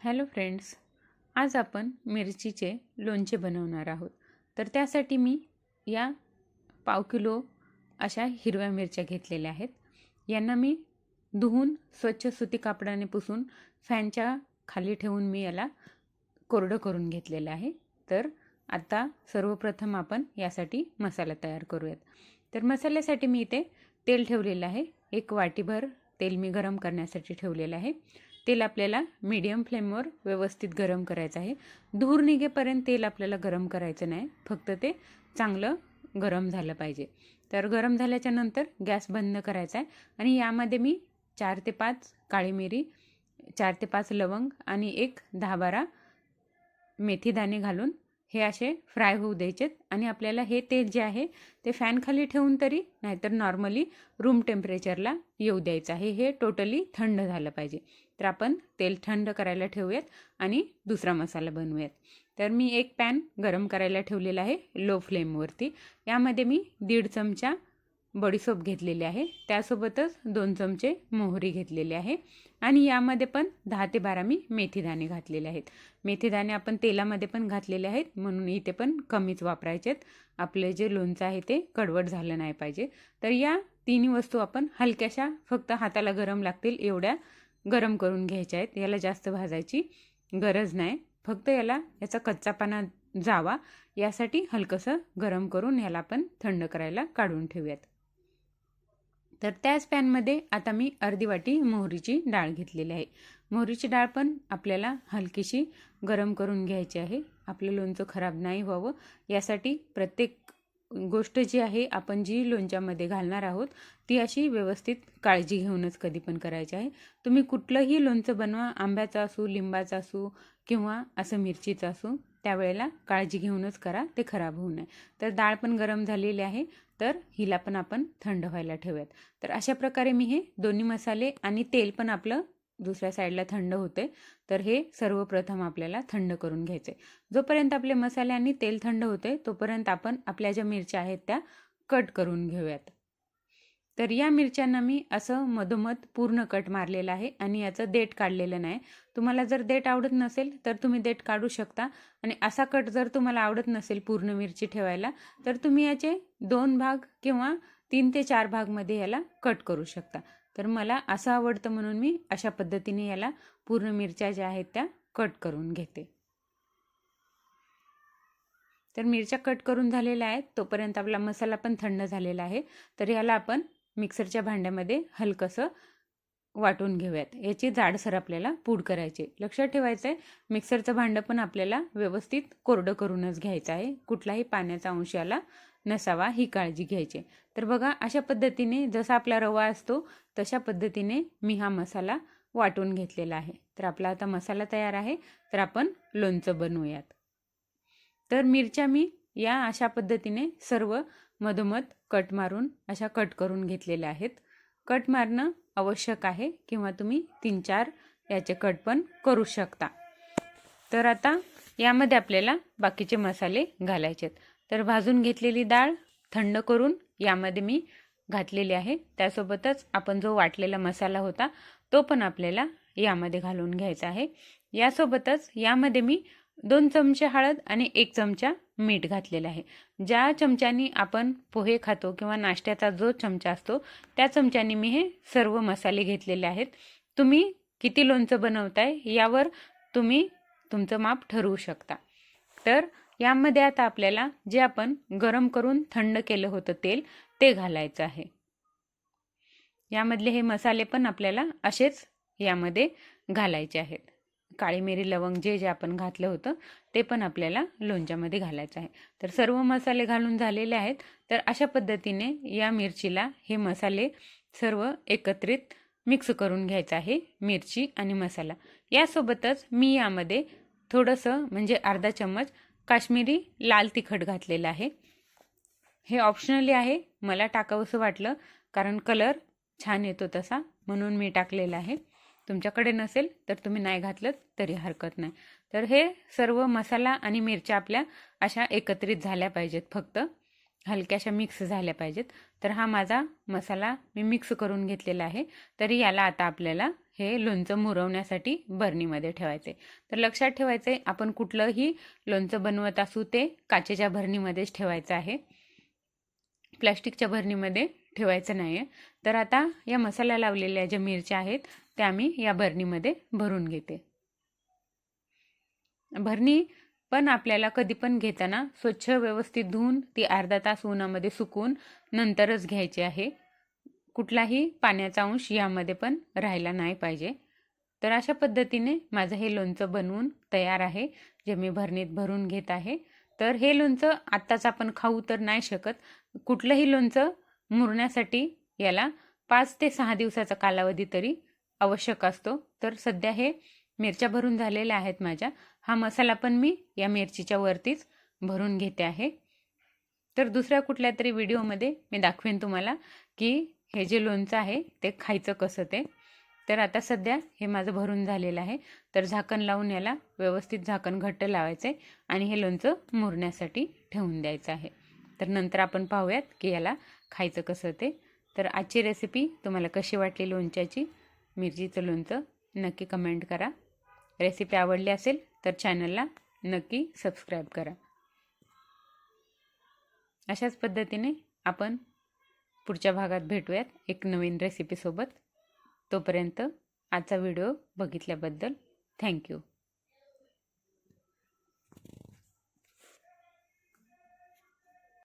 Hello friends आज आपण मिरचीचे लोणचे बनवणार आहोत. तर त्यासाठी मी या पाव किलो अशा हिरव्या मिरच्या घेतलेल्या आहेत. यांना मी धुवून स्वच्छ सुती कापडाने पुसून फॅनच्या खाली ठेवून मी याला कोरडं करून घेतलेलं आहे. तर आता सर्वप्रथम आपण यासाठी मसाला तयार करूयात. तर मसाल्यासाठी मी इथे तेल ठेवलेलं आहे. एक वाटीभर तेल मी गरम करण्यासाठी ठेवलेलं आहे. तेल आपल्याला मीडियम फ्लेमवर व्यवस्थित गरम करायचं आहे. धूर निघेपर्यंत तेल आपल्याला गरम करायचं नाही. फक्त ते चांगलं गरम झालं पाहिजे. तर गरम झाल्याच्यानंतर गॅस बंद करायचा आहे आणि यामध्ये मी चार ते पाच काळी मिरी चार ते पाच लवंग आणि एक दहा बारा मेथीदाणे घालून हे असे फ्राय होऊ द्यायचेत. आणि आपल्याला हे तेल जे आहे ते फॅनखाली ठेवून तरी नाहीतर नॉर्मली रूम टेम्परेचरला येऊ द्यायचं आहे. हे टोटली थंड झालं पाहिजे. तर आपण तेल थंड करायला ठेवूयात आणि दुसरा मसाला बनवूयात. तर मी एक पॅन गरम करायला ठेवलेला आहे लो फ्लेमवरती यामध्ये मी दीड चमचा बडीसोप घेतलेले आहे. त्यासोबतच दोन चमचे मोहरी घेतलेले आहे. आणि यामध्ये पण दहा ते बारा मी मेथीदाणे घातलेले आहेत. मेथीदाणे आपण तेलामध्ये पण घातलेले आहेत. म्हणून इथे पण कमीच वापरायचे आहेत आपले जे लोणचं आहे ते कडवट झालं नाही पाहिजे. तर या तिन्ही वस्तू आपण हलक्याशा फक्त हाताला गरम लागतील एवढ्या गरम करून घ्यायच्या आहेत. याला जास्त भाजायची गरज नाही. फक्त याला याचा कच्चापणा जावा. यासाठी हलकंसं गरम करून याला आपण थंड करायला काढून ठेवूयात. तर त्याच पॅनमध्ये आता मी अर्धी वाटी मोहरीची डाळ घेतलेली आहे. मोहरीची डाळ पण आपल्याला हलकीशी गरम करून घ्यायची आहे. आपलं लोणचं खराब नाही व्हावं. यासाठी प्रत्येक गोष्ट जी आहे आपण जी लोणच्यामध्ये घालणार आहोत ती अशी व्यवस्थित काळजी घेऊनच कधी पण करायची आहे. तुम्ही कुठलंही लोणचं बनवा आंब्याचं असू लिंबाचं असू किंवा असं मिरचीचं असू. त्यावेळेला काळजी घेऊनच करा ते खराब होऊ नये. तर डाळ पण गरम झालेली आहे तर हिला पण आपण थंड व्हायला ठेवूयात. तर अशा प्रकारे मी हे दोन्ही मसाले आणि तेल पण आपलं दुसऱ्या साईडला थंड होते तर हे सर्वप्रथम आपल्याला थंड करून घ्यायचे जोपर्यंत आपले मसाले आणि तेल थंड होते तोपर्यंत आपण आपल्या ज्या मिरच्या आहेत त्या कट करून घेऊयात. तर या मिरच्यांना मी असं मधोमध पूर्ण कट मारलेलं आहे आणि याचं देठ काढलेलं नाही. तुम्हाला जर देठ आवडत नसेल तर तुम्ही देठ काढू शकता आणि असा कट जर तुम्हाला आवडत नसेल पूर्ण मिरची ठेवायला तर तुम्ही याचे दोन भाग किंवा तीन ते चार भागमध्ये याला कट करू शकता. तर मला असं आवडतं म्हणून मी अशा पद्धतीने याला पूर्ण मिरच्या ज्या आहेत त्या कट करून घेते. तर मिरच्या कट करून झालेल्या आहेत तोपर्यंत आपला मसाला पण थंड झालेला आहे. तर याला आपण मिक्सरच्या भांड्यामध्ये हलकंसं वाटून घेऊयात. याची जाडसर आपल्याला पूड करायची लक्षात ठेवायचं आहे मिक्सरचं भांडं पण आपल्याला व्यवस्थित कोरडं करूनच घ्यायचं आहे. कुठलाही पाण्याचा अंश याला नसावा ही काळजी घ्यायची तर बघा अशा पद्धतीने जसा आपला रवा असतो तशा पद्धतीने मी हा मसाला वाटून घेतलेला आहे. तर आपला आता मसाला तयार आहे. तर आपण लोणचं बनवूयात. तर मिरच्या मी या अशा पद्धतीने सर्व मधोमध कट मारून अशा कट करून घेतलेल्या आहेत. कट मारणं आवश्यक आहे किंवा तुम्ही तीन चार याचे कट पण करू शकता. तर आता यामध्ये आपल्याला बाकीचे मसाले घालायचे आहेत. तर भाजून घेतलेली डाळ थंड करून यामध्ये मी घातलेली आहे. त्यासोबतच आपण जो वाटलेला मसाला होता तो पण आपल्याला यामध्ये घालून घ्यायचा आहे. यासोबतच यामध्ये मी दोन चमचे हळद आणि एक चमचा मीठ घातलेलं आहे. ज्या चमच्यानी आपण पोहे खातो किंवा नाश्त्याचा जो चमचा असतो त्या चमच्यानी मी हे सर्व मसाले घेतलेले आहेत. तुम्ही किती लोणचं बनवताय यावर तुम्ही तुमचं माप ठरवू शकता. तर यामध्ये आता आपल्याला जे आपण गरम करून थंड केलं होतं तेल ते घालायचं आहे. यामधले हे मसाले पण आपल्याला असेच यामध्ये घालायचे आहेत. काळी मिरी लवंग जे जे आपण घातलं होतं ते पण आपल्याला लोणच्यामध्ये घालायचं आहे. तर सर्व मसाले घालून झालेले आहेत. तर अशा पद्धतीने या मिरचीला हे मसाले सर्व एकत्रित मिक्स करून घ्यायचं आहे मिरची आणि मसाला. यासोबतच मी यामध्ये थोडंसं म्हणजे अर्धा चम्मच काश्मीरी लाल तिखट घातलेलं आहे. हे ऑप्शनली आहे मला टाकावंसं वाटलं कारण कलर छान येतो तसा म्हणून मी टाकलेला आहे. तुमच्याकडे नसेल तर तुम्ही नाही घातलं तरी हरकत नाही. तर हे सर्व मसाला आणि मिरच्या आपल्या अशा एकत्रित झाल्या पाहिजेत फक्त. हलक्याशा मिक्स झाल्या पाहिजेत. तर हा माझा मसाला मी मिक्स करून घेतलेला आहे. तरी याला आता आपल्याला हे लोणचं मुरवण्यासाठी भरणीमध्ये ठेवायचे तर लक्षात ठेवायचे आपण कुठलंही लोणचं बनवत असू ते काचेच्या भरणीमध्येच ठेवायचं आहे. प्लॅस्टिकच्या भरणीमध्ये ठेवायचं नाही आहे तर आता या मसाला लावलेल्या ज्या मिरच्या आहेत त्या मी या भरणीमध्ये भरून घेते. भरणी पण आपल्याला कधी पण घेताना स्वच्छ व्यवस्थित धुवून ती अर्धा तास उन्हामध्ये सुकवून नंतरच घ्यायची आहे. कुठलाही पाण्याचा अंश यामध्ये पण राहायला नाही पाहिजे. तर अशा पद्धतीने माझं हे लोणचं बनवून तयार आहे जे मी भरणीत भरून घेत आहे. तर हे लोणचं आत्ताच आपण खाऊ तर नाही शकत. कुठलंही लोणचं मुरण्यासाठी याला पाच ते सहा दिवसाचा कालावधी तरी आवश्यक असतो. तर सध्या हे मिरच्या भरून झालेल्या आहेत माझ्या. हा मसाला पण मी या मिरचीच्या वरतीच भरून घेते आहे. तर दुसऱ्या कुठल्या तरी व्हिडिओमध्ये मी दाखवेन तुम्हाला की हे जे लोणचं आहे ते खायचं कसं ते. तर आता सध्या हे माझं भरून झालेलं आहे. तर झाकण लावून याला व्यवस्थित झाकण घट्ट लावायचं आहे आणि हे लोणचं मुरण्यासाठी ठेवून द्यायचं आहे. तर नंतर आपण पाहूयात की याला खायचं कसं ते. तर आजची रेसिपी तुम्हाला कशी वाटली लोणच्याची? मिरचीचं लोणचं नक्की कमेंट करा. रेसिपी आवडली असेल तर चॅनलला नक्की सबस्क्राईब करा. अशाच पद्धतीने आपण पुढच्या भागात भेटूयात एक नवीन रेसिपीसोबत तोपर्यंत आजचा व्हिडिओ बघितल्याबद्दल थँक्यू.